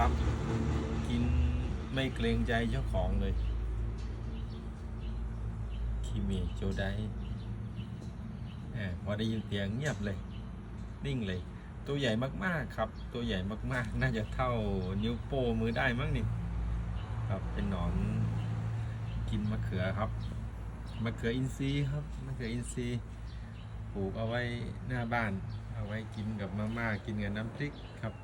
ครับ กินไม่เกรงใจเจ้าของเลย คิเมโจไดแหมพอได้ยินเสียงเงียบเลย นิ่งเลย ตัวใหญ่มากๆครับ ตัวใหญ่มากๆ น่าจะเท่านิ้วโป้มือได้มั้งนี่ ครับเป็นหนอนกินมะเขือครับมะเขืออินทรีย์ครับมะเขืออินทรีย์ปลูกเอาไว้หน้าบ้าน เอาไว้กินกับมาม่ากินกับน้ำพริกครับ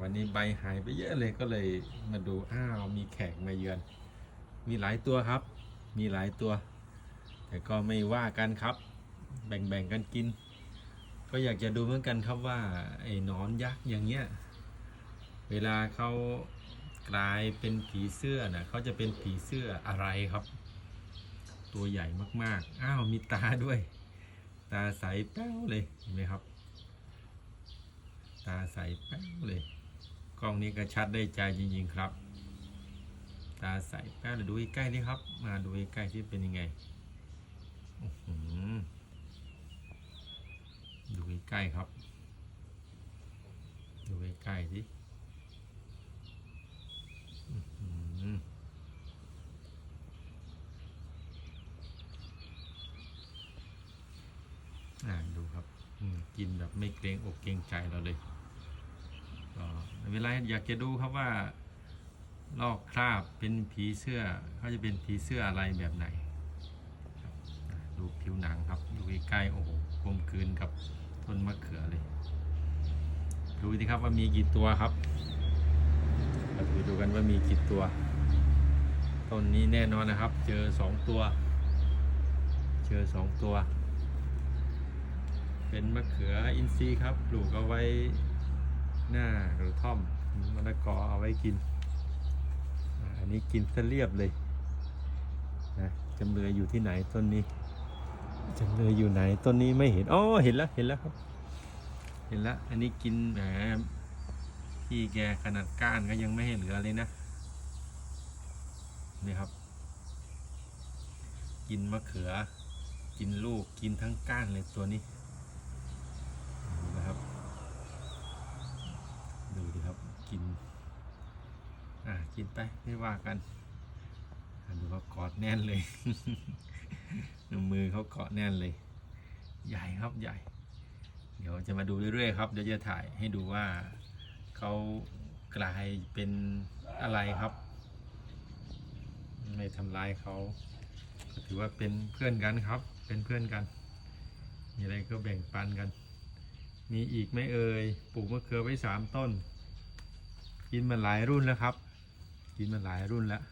วันนี้ใบหายไปเยอะเลยก็เลยมาดูอ้าวมีแขกมาเยือน มีหลายตัวครับ มีหลายตัว แต่ก็ไม่ว่ากันครับ แบ่งๆกันกิน ก็อยากจะดูเหมือนกันครับว่าไอ้หนอนยักษ์อย่างเงี้ยเวลาเขากลายเป็นผีเสื้อนะเขาจะเป็นผีเสื้ออะไรครับ ตัวใหญ่มากๆ อ้าวมีตาด้วย ตาใสแป้วเลยเห็นไหมครับ ตาใสแป้วเลย กล้องนี้ก็ชัดได้ใจจริง ๆ ครับ ตาใสแป้วเลยดูใกล้ๆนี่ครับ มาดูใกล้ๆที่เป็นยังไงดูใกล้ๆครับ ดูใกล้ๆสิอ่าดูครับ กินแบบไม่เกรงอกเกรงใจเราเลยก็เวลาอยากจะดูครับว่าลอกคราบเป็นผีเสื้อเขาจะเป็นผีเสื้ออะไรแบบไหนดูผิวหนังครับดูใกล้ๆโอ้โหกลมกลืนกับต้นมะเขือเลยดูสิครับว่ามีกี่ตัวครับมาดูดูกันว่ามีกี่ตัวต้นนี้แน่นอนนะครับ เจอสองตัว เจอสองตัว เป็นมะเขืออินทรีย์ครับ ปลูกเอาไว้หน้ากระท่อมมะละกอเอาไว้กิน อันนี้กินซะเรียบเลยนะจำเลยอยู่ที่ไหนต้นนี้จำเลยอยู่ไหนต้นนี้ไม่เห็น อ๋อ เห็นแล้ว เห็นแล้วครับ เห็นแล้ว อันนี้กินแหมพี่แกขนาดก้านก็ยังไม่ให้เหลือเลยนะ นี่ครับ กินมะเขือ กินลูก กินทั้งก้านเลยตัวนี้ดูนะครับ ดูดิครับกิน อะกินไปไม่ ว่ากันดูเขากอดแน่นเลยมือเขาเกาะแน่นเลย ใหญ่ครับใหญ่ เดี๋ยวจะมาดูเรื่อยๆครับเดี๋ยวจะถ่ายให้ดูว่าเขากลายเป็นอะไรครับ ไม่ทำร้ายเขาก็ถือว่าเป็นเพื่อนกันครับ เป็นเพื่อนกัน มีอะไรก็แบ่งปันกัน มีอีกไหม่เอ่ยปลูกมะเขือไว้สามต้น กินมาหลายรุ่นแล้วครับ กินมาหลายรุ่นแล้ว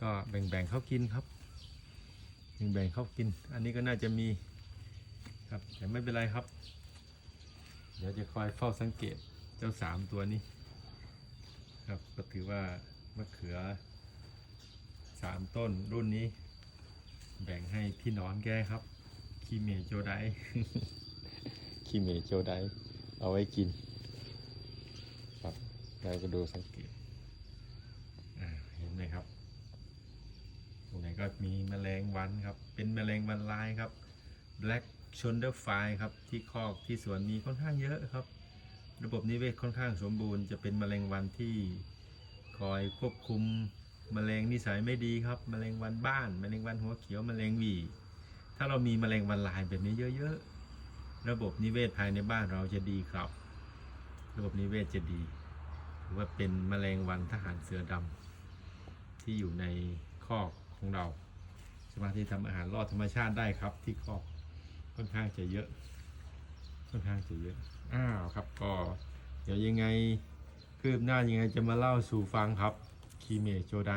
ก็แบ่งๆเขากินครับ แบ่งๆเขากิน อันนี้ก็น่าจะมีครับแต่ไม่เป็นไรครับ เดี๋ยวจะคอยเฝ้าสังเกตเจ้าสามตัวนี้ ครับก็ถือว่ามะเขือสามต้นรุ่นนี้ แบ่งให้พี่หนอนแกครับคีเมโจไดคีเมโจไดเอาไว้กิน ครับเราก็ดูสังเกต นไหมครับ ตรงไหนก็มีแมลงวันครับ เป็นแมลงวันลายครับ black shoulder fly ครับ ที่คอกที่สวนมีค่อนข้างเยอะครับ ระบบนิเวศค่อนข้างสมบูรณ์จะเป็นแมลงวันที่คอยควบคุมแมลงนิสัยไม่ดีครับแมลงวันบ้านแมลงวันหัวเขียวแมลงวีถ้าเรามีแมลงวันลายแบบนี้เยอะๆ ระบบนิเวศภายในบ้านเราจะดีครับ ระบบนิเวศจะดีถือว่าเป็นแมลงวันทหารเสือดำ ที่อยู่ในคอกของเรา สามารถที่ทำอาหารรอดธรรมชาติได้ครับ ที่คอกค่อนข้างจะเยอะค่อนข้างจะเยอะอ้าวครับก็เดี๋ยวยังไงคืบหน้ายังไงจะมาเล่าสู่ฟังครับคีเมโจได